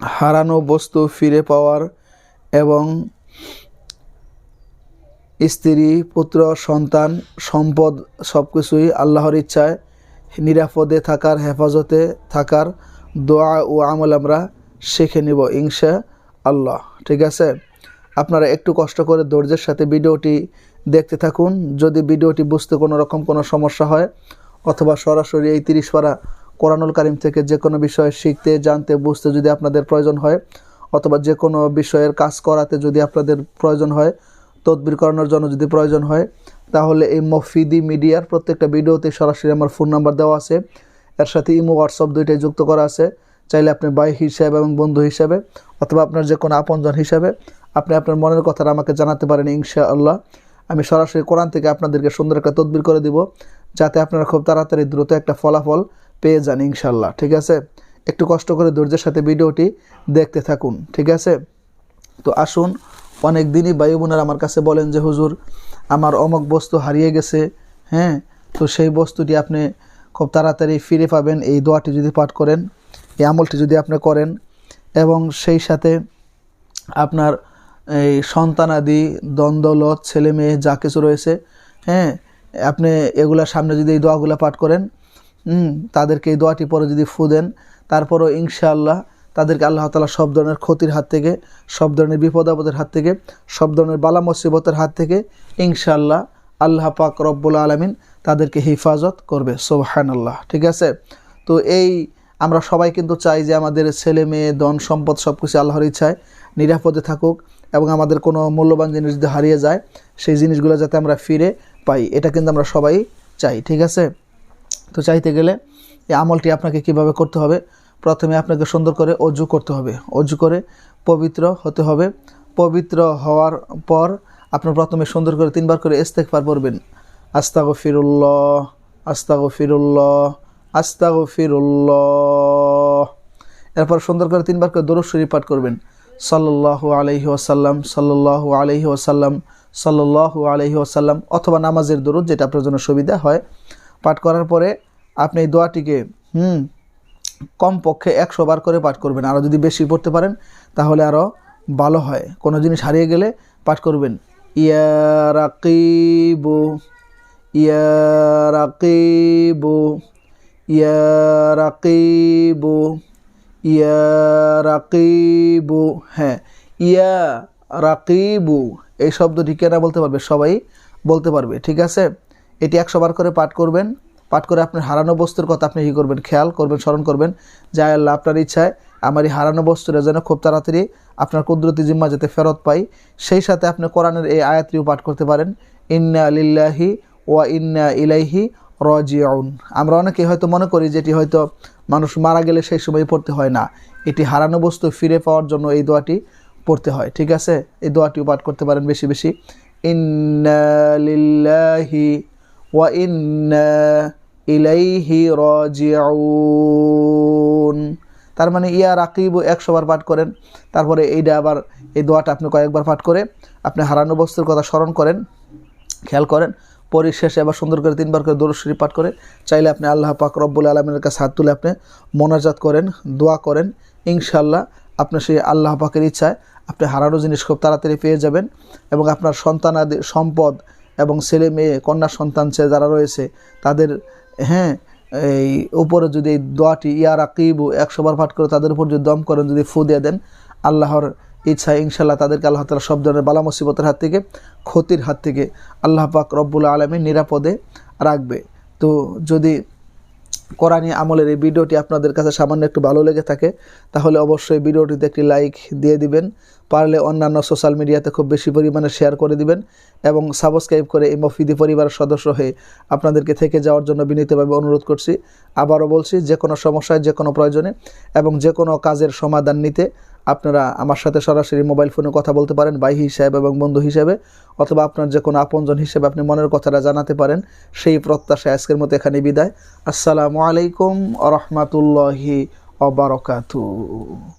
হারানো বস্তু ফিরে পাওয়ার এবং স্ত্রী, পুত্র, সন্তান, সম্পদ সব কিছুই আল্লাহর ইচ্ছায় নিরাপদে থাকার, হেফাজতে থাকার দোয়া ও আমল আমরা শিখে নিব ইনশা আল্লাহ। ঠিক আছে? আপনারা একটু কষ্ট করে ধৈর্যের সাথে ভিডিওটি দেখতে থাকুন। যদি ভিডিওটি বুঝতে কোনো রকম কোনো সমস্যা হয়, অথবা সরাসরি এই তিরিশ পারা কোরআনুল কারিম থেকে যে কোনো বিষয় শিখতে, জানতে, বুঝতে যদি আপনাদের প্রয়োজন হয়, অথবা যে কোনো বিষয়ের কাজ করাতে যদি আপনাদের প্রয়োজন হয়, তদবির করানোর জন্য যদি প্রয়োজন হয়, তাহলে এই মফিদি মিডিয়ার প্রত্যেকটা ভিডিওতে সরাসরি আমার ফোন নাম্বার দেওয়া আছে। এর সাথে ইমো, হোয়াটসঅ্যাপ দুইটাই যুক্ত করা আছে। চাইলে আপনি ভাই হিসাবে এবং বন্ধু হিসাবে, অথবা আপনার যে কোনো আপনজন হিসাবে, আপনি আপনার মনের কথাটা আমাকে জানাতে পারেন ইনশা আল্লাহ আমি সরাসরি কোরআন থেকে আপনাদেরকে সুন্দর একটা তদবির করে দিব, যাতে আপনারা খুব তাড়াতাড়ি দ্রুত একটা ফলাফল পেয়ে যান ইনশাল্লাহ, ঠিক আছে? একটু কষ্ট করে ধৈর্যের সাথে ভিডিওটি দেখতে থাকুন, ঠিক আছে? তো আসুন, অনেক দিনই বায়ু বোনেরা আমার কাছে বলেন যে, হুজুর, আমার অমক বস্তু হারিয়ে গেছে। হ্যাঁ তো সেই বস্তুটি আপনি খুব তাড়াতাড়ি ফিরে পাবেন, এই দোয়াটি যদি পাঠ করেন, এই আমলটি যদি আপনি করেন এবং সেই সাথে আপনার এই সন্তানাদি দ্বন্দ্বলত ছেলে মেয়ে যা কিছু রয়েছে হ্যাঁ আপনি এগুলার সামনে যদি এই দোয়াগুলো পাঠ করেন তাদেরকে এই দোয়াটি পরে যদি ফু দেন, তারপরও ইনশাআল্লাহ তাদেরকে আল্লাহ তালা সব ধরনের ক্ষতির হাত থেকে, সব ধরনের বিপদ আপদের হাত থেকে, সব ধরনের বালা মুসিবতের হাত থেকে ইনশাআল্লাহ আল্লাহ পাক রব্বুল আলমিন তাদেরকে হেফাজত করবে। সোহান আল্লাহ ঠিক আছে? তো এই আমরা সবাই কিন্তু চাই যে আমাদের ছেলে মেয়ে, ধন সম্পদ সব কিছু আল্লাহর ইচ্ছায় নিরাপদে থাকুক এবং আমাদের কোনো মূল্যবান জিনিস যদি হারিয়ে যায়, সেই জিনিসগুলো যাতে আমরা ফিরে পাই, এটা কিন্তু আমরা সবাই চাই। ঠিক আছে? তো চাইতে গেলে এই আমলটি আপনাকে কীভাবে করতে হবে? প্রথমে আপনাকে সুন্দর করে অজু করতে হবে। অজু করে পবিত্র হতে হবে। পবিত্র হওয়ার পর আপনার প্রথমে সুন্দর করে তিনবার করে ইস্তেকবার পড়বেন। আস্তাগো ফিরুল্লাহ আস্তাগো ফিরুল্লাহ আস্তাগো ফিরুল্লাহ এরপর সুন্দর করে তিনবার করে দরুদ শরীফ পাঠ করবেন। সাল্লাহ আলহি ওয়াসাল্লাম সাল্লাহ আলহি ওয়াসাল্লাম সাল্লাহ আলহি ওয়াসাল্লাম, অথবা নামাজের দরুদ যেটা আপনার জন্য সুবিধা হয়। পাঠ করার পরে আপনি এই দোয়াটিকে, হুম, কমপক্ষে একশো বার করে পাঠ করবেন। আরও যদি বেশি পড়তে পারেন, তাহলে আরও ভালো হয়। কোনো জিনিস হারিয়ে গেলে পাঠ করবেন। ইয়া রাকিবু ইয়া রাকিবু, ইয়া ইয়া রাকিবু হ্যাঁ ইয়া রাকিবু, এই শব্দটি কেনা বলতে পারবে? সবাই বলতে পারবে, ঠিক আছে? এটি একশো বার করে পাঠ করবেন। পাঠ করে আপনার হারানো বস্তুর কথা আপনি কী করবেন? খেয়াল করবেন, স্মরণ করবেন। যা আল্লাহ আপনার ইচ্ছায়, আমার এই হারানো বস্তুটা যেন খুব তাড়াতাড়ি আপনার কুদরতি জিম্মা যাতে ফেরত পাই, সেই সাথে আপনি কোরআনের এই আয়াতটিও পাঠ করতে পারেন। ইন্না লিল্লাহি ওয়া ইন্না ইলাইহি রজিউন। আমরা অনেকে হয়তো মনে করি যেটি হয়তো মানুষ মারা গেলে সেই সময় পড়তে হয় না। এটি হারানো বস্তু ফিরে পাওয়ার জন্য এই দোয়াটি পড়তে হয়। ঠিক আছে? এই দোয়াটিও পাঠ করতে পারেন বেশি বেশি। ইন্না লিল্লাহি তার মানে ইয়া রাকিব একশো বার পাঠ করেন, তারপরে এইটা আবার এই দোয়াটা আপনি কয়েকবার পাঠ করে আপনি হারানো বস্তুর কথা স্মরণ করেন, খেয়াল করেন, পরিশেষে আবার সুন্দর করে তিনবার করে দরুদ শরীফ পাঠ করে, চাইলে আপনি আল্লাহ পাক রব্বুল আলমের কাছে হাত তুলে আপনি মোনাজাত করেন, দোয়া করেন ইনশাল্লাহ আপনার সেই আল্লাহ পাকের ইচ্ছায় আপনি হারানো জিনিস খুব তাড়াতাড়ি পেয়ে যাবেন এবং আপনার সন্তানাদি সম্পদ এবং ছেলে মেয়ে, কন্যা সন্তান যারা রয়েছে, তাদের হ্যাঁ এই উপরে যদি এই দোয়াটি ইয়ার আকিব একশো বার পাঠ করে তাদের উপর যদি দম করেন, যদি ফু দিয়ে দেন, আল্লাহর ইচ্ছা ইনশাল্লাহ তাদেরকে আল্লাহ তালা সব ধরনের বালা মুসিবতের হাত থেকে, ক্ষতির হাত থেকে আল্লাহ পাক রব্বুল আলমী নিরাপদে রাখবে। তো যদি কোরআনী আমলের এই ভিডিওটি আপনাদের কাছে সামান্য একটু ভালো লেগে থাকে, তাহলে অবশ্যই ভিডিওটিতে একটি লাইক দিয়ে দিবেন, পারলে অন্যান্য সোশ্যাল মিডিয়াতে খুব বেশি পরিমাণে শেয়ার করে দিবেন এবং সাবস্ক্রাইব করে এই মফিদি পরিবারের সদস্য হয়ে আপনাদেরকে থেকে যাওয়ার জন্য বিনীতভাবে অনুরোধ করছি। আবারও বলছি, যে কোনো সমস্যায়, যে কোনো প্রয়োজনে এবং যে কোনো কাজের সমাধান নিতে আপনারা আমার সাথে সরাসরি মোবাইল ফোনে কথা বলতে পারেন, ভাই হিসাবে এবং বন্ধু হিসেবে, অথবা আপনার যে কোনো আপনজন হিসেবে আপনি মনের কথাটা জানাতে পারেন, সেই প্রত্যাশায় আজকের মতো এখানে বিদায়। আসসালামু আলাইকুম আ রহমাতুল্লাহি অবরকাতু